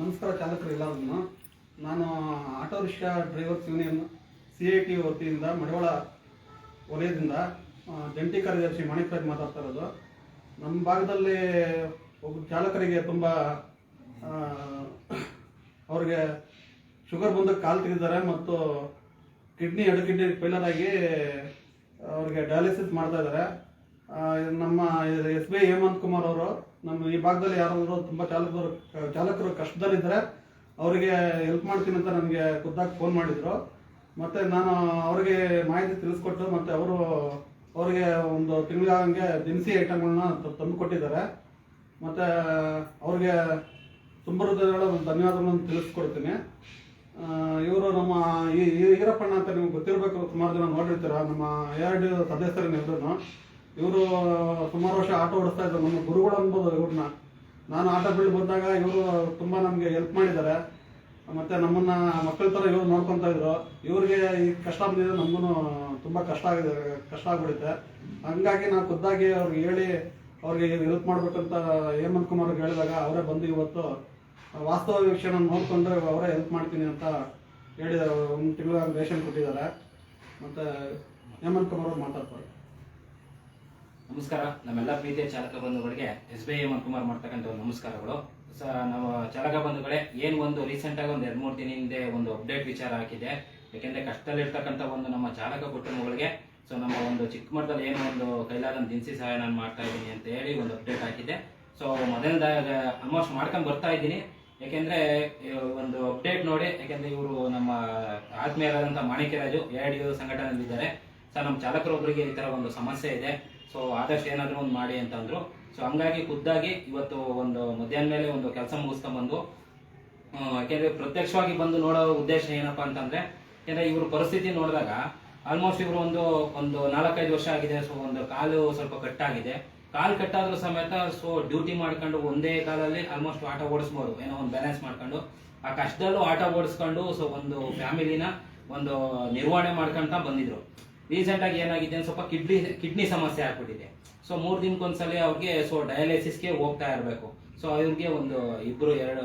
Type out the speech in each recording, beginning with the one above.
ನಮಸ್ಕಾರ ಚಾಲಕರು ಎಲ್ಲರಿಗೂ ನಾನು auto rickshaw drivers union C I T ವತಿಯಿಂದ ಮಡಿವಾಳ ವಲಯದಿಂದ ಜಂಟಿ ಕಾರ್ಯದರ್ಶಿ ಮಾಣಿಕರಾಜ್ ಮಾತಾಡ್ತಾ ಇರೋದು. ನಮ್ಮ ಭಾಗದಲ್ಲಿ ಒಬ್ಬ ಚಾಲಕರಿಗೆ ತುಂಬ ಅವ್ರಿಗೆ ಶುಗರ್ ಬಂದು ಕಾಲು ತೆಗೆದಿದ್ದಾರೆ ಮತ್ತು ಕಿಡ್ನಿ ಎರಡು ಕಿಡ್ನಿ ಫೇಲರ್ ಆಗಿ ಅವ್ರಿಗೆ ಡಯಾಲಿಸಿಸ್ ಮಾಡ್ತಾ ಇದ್ದಾರೆ. ನಮ್ಮ ಎಸ್ ಬಿ ಹೇಮಂತ್ ಕುಮಾರ್ ಅವರು ನಮ್ಮ ಈ ಭಾಗದಲ್ಲಿ ಯಾರಾದರೂ ತುಂಬ ಚಾಲಕರು ಚಾಲಕರು ಕಷ್ಟದಲ್ಲಿದ್ದರೆ ಅವರಿಗೆ ಹೆಲ್ಪ್ ಮಾಡ್ತೀನಿ ಅಂತ ನನಗೆ ಖುದ್ದಾಗಿ ಫೋನ್ ಮಾಡಿದರು. ಮತ್ತೆ ನಾನು ಅವರಿಗೆ ಮಾಹಿತಿ ತಿಳಿಸ್ಕೊಟ್ಟು ಮತ್ತೆ ಅವರು ಅವರಿಗೆ ಒಂದು ತಿಂಗಳಿಗೆ ದಿನಸಿ ಐಟಮ್ಗಳನ್ನ ತಂದು ಕೊಟ್ಟಿದ್ದಾರೆ. ಮತ್ತೆ ಅವ್ರಿಗೆ ತುಂಬ ಹೃದಯಗಳ ಒಂದು ಧನ್ಯವಾದಗಳನ್ನು ತಿಳಿಸ್ಕೊಡ್ತೀನಿ. ಇವರು ನಮ್ಮ ಈ ಈರಪ್ಪಣ್ಣ ಅಂತ ನಿಮ್ಗೆ ಗೊತ್ತಿರಬೇಕು, ಸುಮಾರು ಜನ ನೋಡಿರ್ತೀರ, ನಮ್ಮ ಎ ಆರ್ ಡಿ ಸದಸ್ಯರನ್ನೆಲ್ಲರೂ ಇವರು ಸುಮಾರು ವರ್ಷ ಆಟೋ ಓಡಿಸ್ತಾ ಇದ್ದರು ನಮ್ಮ ಗುರುಗಳು ಅನ್ಬೋದು ಇವ್ರನ್ನ. ನಾನು ಆಟೋ ಬಿಲ್ಡ್ ಬಂದಾಗ ಇವರು ತುಂಬ ನಮಗೆ ಹೆಲ್ಪ್ ಮಾಡಿದ್ದಾರೆ. ಮತ್ತೆ ನಮ್ಮನ್ನ ಮಕ್ಕಳ ಥರ ಇವ್ರು ನೋಡ್ಕೊತಾ ಇದ್ರು. ಇವ್ರಿಗೆ ಈ ಕಷ್ಟ ಬಂದಿದೆ. ನಮಗೂ ತುಂಬ ಕಷ್ಟ ಆಗಿದೆ. ಕಷ್ಟ ಆಗ್ಬಿಡುತ್ತೆ. ಹಂಗಾಗಿ ನಾವು ಖುದ್ದಾಗಿ ಅವ್ರಿಗೆ ಹೇಳಿ, ಅವ್ರಿಗೆ ಹೆಲ್ಪ್ ಮಾಡ್ಬೇಕಂತ ಹೇಮಂತ್ ಕುಮಾರ್ ಹೇಳಿದಾಗ ಅವರೇ ಬಂದು ಇವತ್ತು ವಾಸ್ತವ ವೀಕ್ಷಣ ನೋಡಿಕೊಂಡು ಅವರೇ ಹೆಲ್ಪ್ ಮಾಡ್ತೀನಿ ಅಂತ ಹೇಳಿದರು ಒಂದು ತಿಂಗಳ ರೇಷನ್ ಕೊಟ್ಟಿದ್ದಾರೆ. ಮತ್ತೆ ಹೇಮಂತ್ ಕುಮಾರ್ ಅವ್ರು ಮಾತಾಡ್ತಾರೆ. ನಮಸ್ಕಾರ. ನಮ್ಮೆಲ್ಲ ಪ್ರೀತಿಯ ಚಾಲಕ ಬಂಧುಗಳಿಗೆ ಎಸ್ ಬಿ ಐ ಕುಮಾರ್ ಮಾಡ್ತಕ್ಕಂಥ ಒಂದು ನಮಸ್ಕಾರಗಳು. ಸ ನಾವು ಚಾಲಕ ಬಂಧುಗಳೇ, ಏನು ಒಂದು ರೀಸೆಂಟ್ ಆಗಿ ಒಂದು ಎರಡು ಮೂರು ದಿನ ಹಿಂದೆ ಒಂದು ಅಪ್ಡೇಟ್ ವಿಚಾರ ಹಾಕಿದೆ. ಯಾಕೆಂದ್ರೆ ಕಷ್ಟದಲ್ಲಿರ್ತಕ್ಕಂಥ ಒಂದು ನಮ್ಮ ಚಾಲಕ ಕುಟುಂಬಗಳಿಗೆ, ಸೊ ನಮ್ಮ ಒಂದು ಚಿಕ್ಕ ಮಟ್ಟದಲ್ಲಿ ಏನು ಒಂದು ಕೈಲಾದ ದಿನಸಿ ಸಹಾಯ ನಾನು ಮಾಡ್ತಾ ಇದ್ದೀನಿ ಅಂತ ಹೇಳಿ ಒಂದು ಅಪ್ಡೇಟ್ ಹಾಕಿದೆ. ಸೊ ಮೊದಲನೇದಾಗ ಆಲ್ಮೋಸ್ಟ್ ಮಾಡ್ಕೊಂಡು ಬರ್ತಾ ಇದ್ದೀನಿ. ಯಾಕೆಂದ್ರೆ ಒಂದು ಅಪ್ಡೇಟ್ ನೋಡಿ ಯಾಕೆಂದ್ರೆ ಇವರು ನಮ್ಮ ಆತ್ಮೀಯರಾದಂಥ ಮಾಣಿಕ್ಯರಾಜು, ಎ ಡಿ ಸಂಘಟನೆಯಲ್ಲಿದ್ದಾರೆ. ಸರ್ ನಮ್ಮ ಚಾಲಕರೊಬ್ಬರಿಗೆ ಈ ತರ ಒಂದು ಸಮಸ್ಯೆ ಇದೆ. ಸೊ ಆದಷ್ಟು ಏನಾದರೂ ಒಂದು ಮಾಡಿ ಅಂತಂದರು ಸೊ ಹಂಗಾಗಿ ಖುದ್ದಾಗಿ ಇವತ್ತು ಒಂದು ಮಧ್ಯಾಹ್ನ ಮೇಲೆ ಒಂದು ಕೆಲಸ ಮುಗಿಸ್ಕೊಂಬಂದು ಯಾಕೆಂದ್ರೆ ಪ್ರತ್ಯಕ್ಷವಾಗಿ ಬಂದು ನೋಡೋ ಉದ್ದೇಶ ಏನಪ್ಪಾ ಅಂತಂದ್ರೆ, ಯಾಕಂದರೆ ಇವ್ರ ಪರಿಸ್ಥಿತಿ ನೋಡಿದಾಗ ಆಲ್ಮೋಸ್ಟ್ ಇವರು ಒಂದು ಒಂದು ನಾಲ್ಕೈದು ವರ್ಷ ಆಗಿದೆ. ಸೊ ಒಂದು ಕಾಲು ಸ್ವಲ್ಪ ಕಟ್ಟಾಗಿದೆ. ಕಾಲು ಕಟ್ಟಾದ್ರೂ ಸಮೇತ ಸೊ ಡ್ಯೂಟಿ ಮಾಡ್ಕೊಂಡು ಒಂದೇ ಕಾಲಲ್ಲಿ ಆಲ್ಮೋಸ್ಟ್ ಆಟೋ ಓಡಿಸ್ಬೋದು. ಏನೋ ಒಂದು ಬ್ಯಾಲೆನ್ಸ್ ಮಾಡ್ಕೊಂಡು. ಆ ಕಷ್ಟದಲ್ಲೂ ಆಟೋ ಓಡಿಸ್ಕೊಂಡು ಸೊ ಒಂದು ಫ್ಯಾಮಿಲಿನ ಒಂದು ನಿರ್ವಹಣೆ ಮಾಡ್ಕೊಂತ ಬಂದಿದ್ರು. ರೀಸೆಂಟ್ ಆಗಿ ಏನಾಗಿದೆ ಸ್ವಲ್ಪ ಕಿಡ್ನಿ ಕಿಡ್ನಿ ಸಮಸ್ಯೆ ಆಗ್ಬಿಟ್ಟಿದೆ. ಸೊ ಮೂರ್ ದಿನಕ್ಕೊಂದ್ಸಲಿ ಅವ್ರಿಗೆ ಸೊ ಡಯಾಲಿಸಿಸ್ಗೆ ಹೋಗ್ತಾ ಇರಬೇಕು. ಸೊ ಅವ್ರಿಗೆ ಒಂದು ಇಬ್ರು ಎರಡು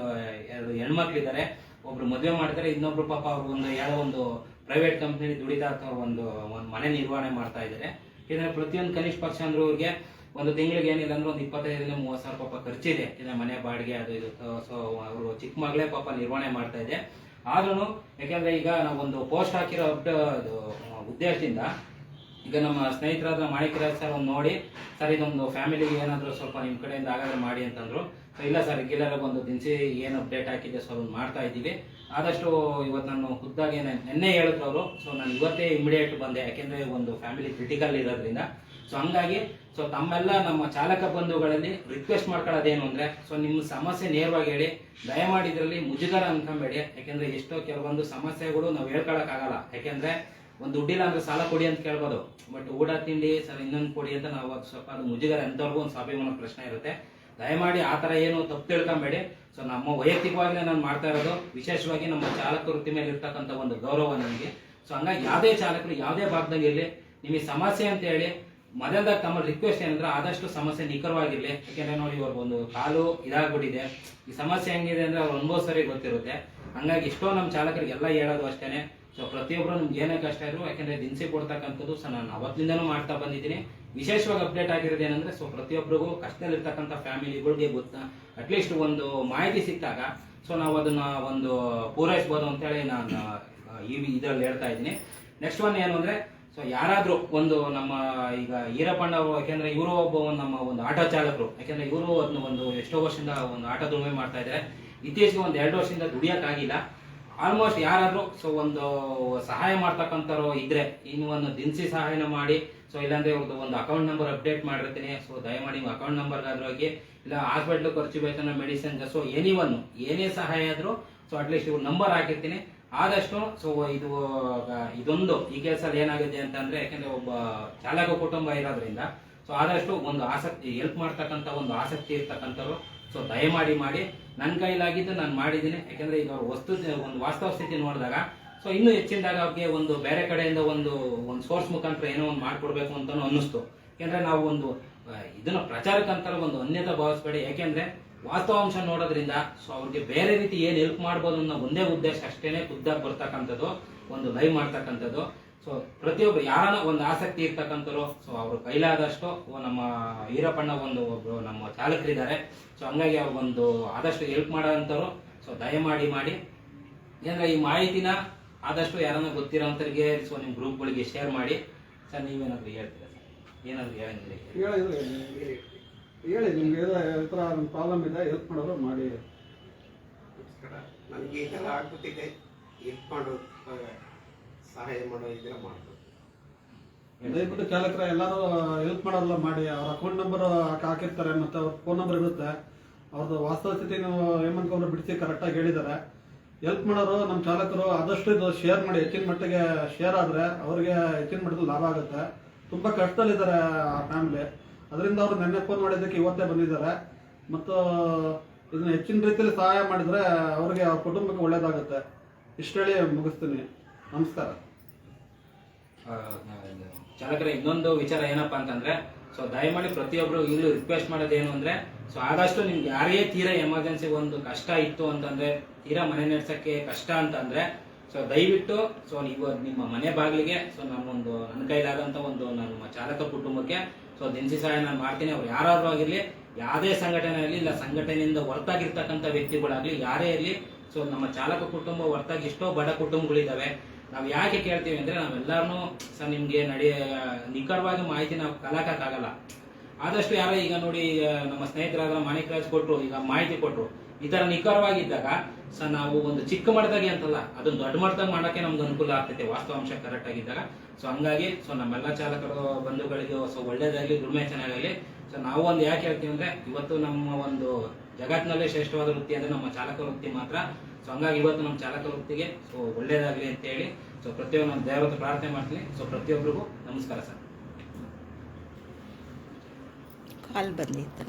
ಎರಡು ಹೆಣ್ಮಕ್ಳಿದ್ದಾರೆ ಒಬ್ರು ಮದುವೆ ಮಾಡ್ತಾರೆ ಇನ್ನೊಬ್ರು ಪಾಪ ಅವ್ರು ಒಂದು ಯಾವುದೋ ಒಂದು ಪ್ರೈವೇಟ್ ಕಂಪ್ನಿ ದುಡಿತಾ ಒಂದು ಒಂದು ಮನೆ ನಿರ್ವಹಣೆ ಮಾಡ್ತಾ ಇದ್ದಾರೆ ಇದ್ರೆ ಪ್ರತಿಯೊಂದು ಕನಿಷ್ಠ ಪಕ್ಷ ಅಂದ್ರೆ ಅವ್ರಿಗೆ ಒಂದು ತಿಂಗಳಿಗೆ ಏನಿಲ್ಲ ಅಂದ್ರೆ ಒಂದು ಇಪ್ಪತ್ತೈದರಿಂದ ಮೂವತ್ತು ಸಾವಿರ ಪಾಪ ಖರ್ಚಿದೆ. ಏನೋ ಮನೆ ಬಾಡಿಗೆ ಅದು ಇದು. ಸೊ ಅವರು ಚಿಕ್ಕ ಮಗಳೇ ಪಾಪ ನಿರ್ವಹಣೆ ಮಾಡ್ತಾ ಇದೆ. ಆದ್ರೂ ಯಾಕೆಂದ್ರೆ ಈಗ ನಾವು ಒಂದು ಪೋಸ್ಟ್ ಹಾಕಿರೋ ಅಪ್ಡ- ಉದ್ದೇಶದಿಂದ ಈಗ ನಮ್ಮ ಸ್ನೇಹಿತರಾದ ಮಾಣಿಕರಾಜ್ ಸರ್ ಒಂದು ನೋಡಿ ಸರ್ ಇದೊಂದು ಫ್ಯಾಮಿಲಿಗೆ ಏನಾದರೂ ಸ್ವಲ್ಪ ನಿಮ್ಮ ಕಡೆಯಿಂದ ಆಗಾದ್ರೆ ಮಾಡಿ ಅಂತಂದ್ರು. ಇಲ್ಲ ಸರ್ ರೆಗ್ಯುಲರ್ ಒಂದು ದಿನಸಿ ಏನು ಅಪ್ಡೇಟ್ ಹಾಕಿದೆ ಸೊ ಅದನ್ನು ಮಾಡ್ತಾ ಇದ್ದೀವಿ. ಆದಷ್ಟು ಇವತ್ತು ನಾನು ಖುದ್ದಾಗಿ ನೆನ್ನೆ ಹೇಳಿದ್ರು ಅವರು. ಸೊ ನಾನು ಇವತ್ತೇ ಇಮಿಡಿಯೇಟ್ ಬಂದೆ, ಯಾಕೆಂದರೆ ಒಂದು ಫ್ಯಾಮಿಲಿ ಕ್ರಿಟಿಕಲ್ ಇರೋದ್ರಿಂದ. ಸೊ ಹಂಗಾಗಿ ಸೊ ತಮ್ಮೆಲ್ಲ ನಮ್ಮ ಚಾಲಕ ಬಂಧುಗಳಲ್ಲಿ ರಿಕ್ವೆಸ್ಟ್ ಮಾಡ್ಕೊಳ್ಳೋದೇನು ಅಂದರೆ ಸೊ ನಿಮ್ಮ ಸಮಸ್ಯೆ ನೇರವಾಗಿ ಹೇಳಿ. ದಯಮಾಡಿ ಇದರಲ್ಲಿ ಮುಜುಗರ ಅನ್ಕೊಂಬೇಡಿ. ಯಾಕೆಂದರೆ ಎಷ್ಟೋ ಕೆಲವೊಂದು ಸಮಸ್ಯೆಗಳು ನಾವು ಹೇಳ್ಕೊಳಕ್ಕಾಗಲ್ಲ. ಯಾಕೆಂದ್ರೆ ಒಂದು ದುಡ್ಡಿಲ್ಲ ಅಂದ್ರೆ ಸಾಲ ಕೊಡಿ ಅಂತ ಕೇಳ್ಬೋದು. ಬಟ್ ಊಟ, ತಿಂಡಿ ಇನ್ನೊಂದು ಕೊಡಿ ಅಂತ ನಾವು ಸ್ವಲ್ಪ ಅದು ಮುಜುಗರ ಎಂತವ್ರಿಗೂ ಒಂದು ಸ್ವಾಭಿಮಾನ ಪ್ರಶ್ನೆ ಇರುತ್ತೆ. ದಯಮಾಡಿ ಆ ಥರ ಏನು ತಪ್ಪು ತಿಳ್ಕೊಂಬೇಡಿ. ಸೊ ನಮ್ಮ ವೈಯಕ್ತಿಕವಾಗಿ ನಾನು ಮಾಡ್ತಾ ಇರೋದು, ವಿಶೇಷವಾಗಿ ನಮ್ಮ ಚಾಲಕ ವೃತ್ತಿ ಮೇಲೆ ಇರ್ತಕ್ಕಂಥ ಒಂದು ಗೌರವ ನನಗೆ. ಸೊ ಹಂಗಾಗಿ ಯಾವುದೇ ಚಾಲಕರು ಯಾವುದೇ ಭಾಗದಾಗ ಇರಲಿ, ನಿಮಗೆ ಸಮಸ್ಯೆ ಅಂತ ಹೇಳಿ ಮೊದಲದಾಗ ತಮ್ಮ ರಿಕ್ವೆಸ್ಟ್ ಏನಂದ್ರೆ ಆದಷ್ಟು ಸಮಸ್ಯೆ ನಿಖರವಾಗಿರಲಿ. ಯಾಕೆಂದ್ರೆ ನೋಡಿ ಇವ್ರ ಒಂದು ಕಾಲು ಇದಾಗ್ಬಿಟ್ಟಿದೆ. ಈ ಸಮಸ್ಯೆ ಹೆಂಗಿದೆ ಅಂದ್ರೆ ಅವ್ರು ಸರಿ ಗೊತ್ತಿರುತ್ತೆ. ಹಂಗಾಗಿ ಎಷ್ಟೋ ನಮ್ಮ ಚಾಲಕರಿಗೆಲ್ಲ ಹೇಳೋದು ಅಷ್ಟೇನೆ. ಸೊ ಪ್ರತಿಯೊಬ್ಬರು ನಿಮ್ಗೆ ಏನೇ ಕಷ್ಟ ಇದ್ರು, ಯಾಕೆಂದ್ರೆ ದಿನಸಿ ಕೊಡ್ತಕ್ಕಂಥದ್ದು ಸೊ ನಾನು ಅವತ್ತಿಂದನೂ ಮಾಡ್ತಾ ಬಂದಿದ್ದೀನಿ. ವಿಶೇಷವಾಗಿ ಅಪ್ಡೇಟ್ ಆಗಿರೋದು ಏನಂದ್ರೆ ಸೊ ಪ್ರತಿಯೊಬ್ಬರಿಗೂ ಕಷ್ಟದಲ್ಲಿರ್ತಕ್ಕಂಥ ಫ್ಯಾಮಿಲಿಗಳಿಗೆ ಗೊತ್ತಾ ಅಟ್ಲೀಸ್ಟ್ ಒಂದು ಮಾಹಿತಿ ಸಿಕ್ಕಾಗ ಸೊ ನಾವು ಅದನ್ನ ಒಂದು ಪೂರೈಸ್ಬೋದು ಅಂತೇಳಿ ನಾನು ಈ ಇದರಲ್ಲಿ ಹೇಳ್ತಾ ಇದ್ದೀನಿ. ನೆಕ್ಸ್ಟ್ ಒನ್ ಏನು ಅಂದ್ರೆ ಸೊ ಯಾರಾದ್ರೂ ಒಂದು ನಮ್ಮ ಈಗ ಈರಪ್ಪಣ್ಣ ಯಾಕೆಂದ್ರೆ ಇವರು ಒಬ್ಬ ನಮ್ಮ ಒಂದು ಆಟೋ ಚಾಲಕರು, ಯಾಕೆಂದ್ರೆ ಇವರು ಅದನ್ನ ಒಂದು ಎಷ್ಟೋ ವರ್ಷದಿಂದ ಒಂದು ಆಟೋ ದುಡಿಮೆ ಮಾಡ್ತಾ ಇದ್ದಾರೆ. ಇತ್ತೀಚೆಗೆ ಒಂದು ಎರಡು ವರ್ಷದಿಂದ ದುಡಿಯಕ್ಕಾಗಿಲ್ಲ. ಆಲ್ಮೋಸ್ಟ್ ಯಾರಾದ್ರೂ ಸೊ ಒಂದು ಸಹಾಯ ಮಾಡ್ತಕ್ಕಂಥವ್ರು ಇದ್ರೆ, ಇನ್ನು ಒಂದು ದಿನಸಿ ಸಹಾಯನ ಮಾಡಿ ಸೊ ಇಲ್ಲಾಂದ್ರೆ ಇವ್ರದ್ದು ಒಂದು ಅಕೌಂಟ್ ನಂಬರ್ ಅಪ್ಡೇಟ್ ಮಾಡಿರ್ತೀನಿ ಸೊ ದಯಮಾಡಿ ನಿಮ್ಮ ಅಕೌಂಟ್ ನಂಬರ್ಗಾದ್ರೂ ಹೋಗಿ, ಇಲ್ಲ ಹಾಸ್ಪಿಟ್ಲ್ ಖರ್ಚು ಬೇಕನ್ನ ಮೆಡಿಸಿನ್ ಸೊ ಎನಿ ಒನ್ ಏನೇ ಸಹಾಯ ಆದ್ರೂ ಸೊ ಅಟ್ಲೀಸ್ಟ್ ಇವ್ರ ನಂಬರ್ ಹಾಕಿರ್ತೀನಿ. ಆದಷ್ಟು ಸೊ ಇದು, ಇದೊಂದು, ಈ ಕೆಲಸದಲ್ಲಿ ಏನಾಗಿದೆ ಅಂತಂದ್ರೆ, ಯಾಕೆಂದ್ರೆ ಒಬ್ಬ ಚಾಲಕ ಕುಟುಂಬ ಇರೋದ್ರಿಂದ ಸೊ ಆದಷ್ಟು ಒಂದು ಆಸಕ್ತಿ ಹೆಲ್ಪ್ ಮಾಡ್ತಕ್ಕಂಥ ಒಂದು ಆಸಕ್ತಿ ಇರ್ತಕ್ಕಂಥವ್ರು ಸೊ ದಯಮಾಡಿ ಮಾಡಿ ನನ್ನ ಕೈಲಾಗಿದ್ದು ನಾನು ಮಾಡಿದ್ದೀನಿ. ಯಾಕಂದ್ರೆ ಈಗ ಅವ್ರ ವಸ್ತು, ಒಂದು ವಾಸ್ತವ ಸ್ಥಿತಿ ನೋಡಿದಾಗ ಸೊ ಇನ್ನೂ ಹೆಚ್ಚಿನದಾಗ ಅವ್ರಿಗೆ ಒಂದು ಬೇರೆ ಕಡೆಯಿಂದ ಒಂದು ಒಂದು ಸೋರ್ಸ್ ಮುಖಾಂತರ ಏನೋ ಒಂದು ಮಾಡಿಕೊಡ್ಬೇಕು ಅಂತಲೂ ಅನ್ನಿಸ್ತು. ಯಾಕೆಂದರೆ ನಾವು ಒಂದು ಇದನ್ನು ಇದನ್ನ ಪ್ರಚಾರಕ್ಕಂತ ಒಂದು ಅನ್ಯತ ಭಾವಿಸ್ಬೇಡಿ. ಯಾಕೆಂದ್ರೆ ವಾಸ್ತವಾಂಶ ನೋಡೋದ್ರಿಂದ ಸೊ ಅವ್ರಿಗೆ ಬೇರೆ ರೀತಿ ಏನು ಹೆಲ್ಪ್ ಮಾಡ್ಬೋದು ಅನ್ನೋ ಒಂದೇ ಉದ್ದೇಶ ಅಷ್ಟೇನೆ ಖುದ್ದಾಗಿ ಬರ್ತಕ್ಕಂಥದ್ದು, ಒಂದು ಲೈವ್ ಮಾಡ್ತಕ್ಕಂಥದ್ದು. ಸೊ ಪ್ರತಿಯೊಬ್ರು ಯಾರನ್ನ ಒಂದು ಆಸಕ್ತಿ ಇರ್ತಕ್ಕಂಥವ್ರು ಸೊ ಅವರು ಕೈಲಾದಷ್ಟು ಓ ನಮ್ಮ ಈರಪ್ಪಣ್ಣ ಒಂದು ಒಬ್ರು ನಮ್ಮ ಚಾಲಕರಿದ್ದಾರೆ. ಸೊ ಹಂಗಾಗಿ ಒಂದು ಆದಷ್ಟು ಹೆಲ್ಪ್ ಮಾಡೋಂಥವ್ರು. ಸೊ ದಯಮಾಡಿ ಮಾಡಿ. ಏನಂದ್ರೆ ಈ ಮಾಹಿತಿನ ಆದಷ್ಟು ಯಾರನ್ನ ಗೊತ್ತಿರೋಂಥವ್ರಿಗೆ ಸೊ ನಿಮ್ಮ ಗ್ರೂಪ್ಗಳಿಗೆ ಶೇರ್ ಮಾಡಿ. ಸರ್ ನೀವೇನಾದ್ರು ಹೇಳ್ತೀರಾ ಸರ್? ಏನಾದ್ರು ಹೇಳಿ. ಹೇಳಿ. ಹೇಳಿ ನಿಮ್ಗೆ ಥರ ಪ್ರಾಬ್ಲಮ್ ಇದೆ ಹೆಲ್ಪ್ ಮಾಡೋರು ಮಾಡಿ. ಈ ಥರ ಆಗ್ಬಿಟ್ಟಿದೆ. ಹೆಲ್ಪ್ ಮಾಡೋ ಆ, ಸಹಾಯ ಮಾಡೋ ಮಾಡ್ಬೋದು ದಯವಿಟ್ಟು ಚಾಲಕರ ಎಲ್ಲರೂ ಹೆಲ್ಪ್ ಮಾಡೋದಲ್ಲ ಮಾಡಿ, ಅವ್ರ ಅಕೌಂಟ್ ನಂಬರ್ ಹಾಕಿರ್ತಾರೆ ಮತ್ತೆ ಅವ್ರ ಫೋನ್ ನಂಬರ್ ಇರುತ್ತೆ. ಅವ್ರದ್ದು ವಾಸ್ತವ ಸ್ಥಿತಿ ಹೇಮಂತ್ ಅವರು ಬಿಡಿಸಿ ಕರೆಕ್ಟಾಗಿ ಹೇಳಿದ್ದಾರೆ. ಹೆಲ್ಪ್ ಮಾಡೋರು ನಮ್ಮ ಚಾಲಕರು ಆದಷ್ಟು ಇದು ಶೇರ್ ಮಾಡಿ, ಹೆಚ್ಚಿನ ಮಟ್ಟಿಗೆ ಶೇರ್ ಆದರೆ ಅವ್ರಿಗೆ ಹೆಚ್ಚಿನ ಮಟ್ಟದಲ್ಲಿ ಲಾಭ ಆಗುತ್ತೆ. ತುಂಬ ಕಷ್ಟದಲ್ಲಿದ್ದಾರೆ ಆ ಫ್ಯಾಮಿಲಿ ಅದರಿಂದ ಅವರು ನೆನ್ನೆ ಫೋನ್ ಮಾಡಿದ್ದಕ್ಕೆ ಇವತ್ತೇ ಬಂದಿದ್ದಾರೆ. ಮತ್ತು ಇದನ್ನ ಹೆಚ್ಚಿನ ರೀತಿಯಲ್ಲಿ ಸಹಾಯ ಮಾಡಿದರೆ ಅವ್ರಿಗೆ ಅವ್ರ ಕುಟುಂಬಕ್ಕೆ ಒಳ್ಳೇದಾಗುತ್ತೆ. ಇಷ್ಟು ಹೇಳಿ ಮುಗಿಸ್ತೀನಿ. ನಮಸ್ಕಾರ. ಚಾಲಕರ, ಇನ್ನೊಂದು ವಿಚಾರ ಏನಪ್ಪಾ ಅಂತಂದ್ರೆ, ಸೊ ದಯಮಾಡಿ ಪ್ರತಿಯೊಬ್ರು ಈಗಲೂ ರಿಕ್ವೆಸ್ಟ್ ಮಾಡೋದೇನು ಅಂದ್ರೆ, ಸೊ ಆದಷ್ಟು ನಿಮ್ಗೆ ಯಾರೇ ತೀರಾ ಎಮರ್ಜೆನ್ಸಿ ಒಂದು ಕಷ್ಟ ಇತ್ತು ಅಂತಂದ್ರೆ, ತೀರಾ ಮನೆ ನಡೆಸಕ್ಕೆ ಕಷ್ಟ ಅಂತಂದ್ರೆ, ಸೊ ದಯವಿಟ್ಟು, ಸೊ ನೀವು ನಿಮ್ಮ ಮನೆ ಬಾಗಿಲಿಗೆ, ಸೊ ನನ್ನೊಂದು ನನ್ನ ಕೈಲಾದಂತ ಒಂದು ನಮ್ಮ ಚಾಲಕ ಕುಟುಂಬಕ್ಕೆ, ಸೊ ದಿನಸಿ ಸಹಾಯ ನಾನು ಮಾಡ್ತೀನಿ. ಅವ್ರು ಯಾರಾದ್ರೂ ಆಗಿರ್ಲಿ, ಯಾವುದೇ ಸಂಘಟನೆ ಆಗಲಿ, ಇಲ್ಲ ಸಂಘಟನೆಯಿಂದ ಹೊರತಾಗಿರ್ತಕ್ಕಂಥ ವ್ಯಕ್ತಿಗಳಾಗಲಿ, ಯಾರೇ ಇರಲಿ, ಸೊ ನಮ್ಮ ಚಾಲಕ ಕುಟುಂಬ ಹೊರತಾಗಿ ಎಷ್ಟೋ ಬಡ ಕುಟುಂಬಗಳಿದಾವೆ ನಾವು ಯಾಕೆ ಕೇಳ್ತೀವಿ ಅಂದ್ರೆ ನಾವೆಲ್ಲರೂ ಸರ್ ನಿಮಗೆ ನಡೆಯ ನಿಖರವಾಗಿ ಮಾಹಿತಿ ನಾವು ಕಲಾಕಕ್ಕಾಗಲ್ಲ ಆದಷ್ಟು ಯಾರೋ ಈಗ ನೋಡಿ ನಮ್ಮ ಸ್ನೇಹಿತರಾದ ಮಾಣಿಕ್ ರಾಜ್ ಕೊಟ್ಟರು ಈಗ ಮಾಹಿತಿ ಕೊಟ್ಟರು ಈ ಥರ ನಿಖರವಾಗಿದ್ದಾಗ ಸರ್ ನಾವು ಒಂದು ಚಿಕ್ಕ ಮಟ್ಟದಾಗೆ ಅಂತಲ್ಲ ಅದೊಂದು ದೊಡ್ಡ ಮಟ್ಟದಾಗ ಮಾಡಕ್ಕೆ ನಮ್ಗೆ ಅನುಕೂಲ ಆಗ್ತೈತೆ ವಾಸ್ತವಾಂಶ ಕರೆಕ್ಟ್ ಆಗಿದ್ದಾಗ. ಸೊ ಹಂಗಾಗಿ ಸೊ ನಮ್ಮೆಲ್ಲ ಚಾಲಕರು, ಬಂಧುಗಳಿಗೆ ಸೊ ಒಳ್ಳೇದಾಗಲಿ ದುಡಿಮೆ ಚೆನ್ನಾಗಲಿ ಸೊ ನಾವು ಒಂದು ಯಾಕೆ ಹೇಳ್ತೀವಿ ಅಂದ್ರೆ, ಇವತ್ತು ನಮ್ಮ ಒಂದು ಜಗತ್ತಿನಲ್ಲೇ ಶ್ರೇಷ್ಠವಾದ ವೃತ್ತಿ ಅಂದ್ರೆ ನಮ್ಮ ಚಾಲಕ ವೃತ್ತಿ ಮಾತ್ರ. ಸೊ ಹಂಗಾಗಿ ಇವತ್ತು ನಮ್ಮ ಚಾಲಕ ವೃತ್ತಿಗೆ ಸೊ ಒಳ್ಳೇದಾಗಲಿ ಅಂತ ಹೇಳಿ ಸೊ ಪ್ರತಿಯೊಂದು ನಮ್ಮ ದೇವರ ಪ್ರಾರ್ಥನೆ ಮಾಡ್ತೀನಿ. ಸೊ ಪ್ರತಿಯೊಬ್ಬರಿಗೂ ನಮಸ್ಕಾರ ಸರ್. ಕಾಲ್ ಬಂದಿತ್ತು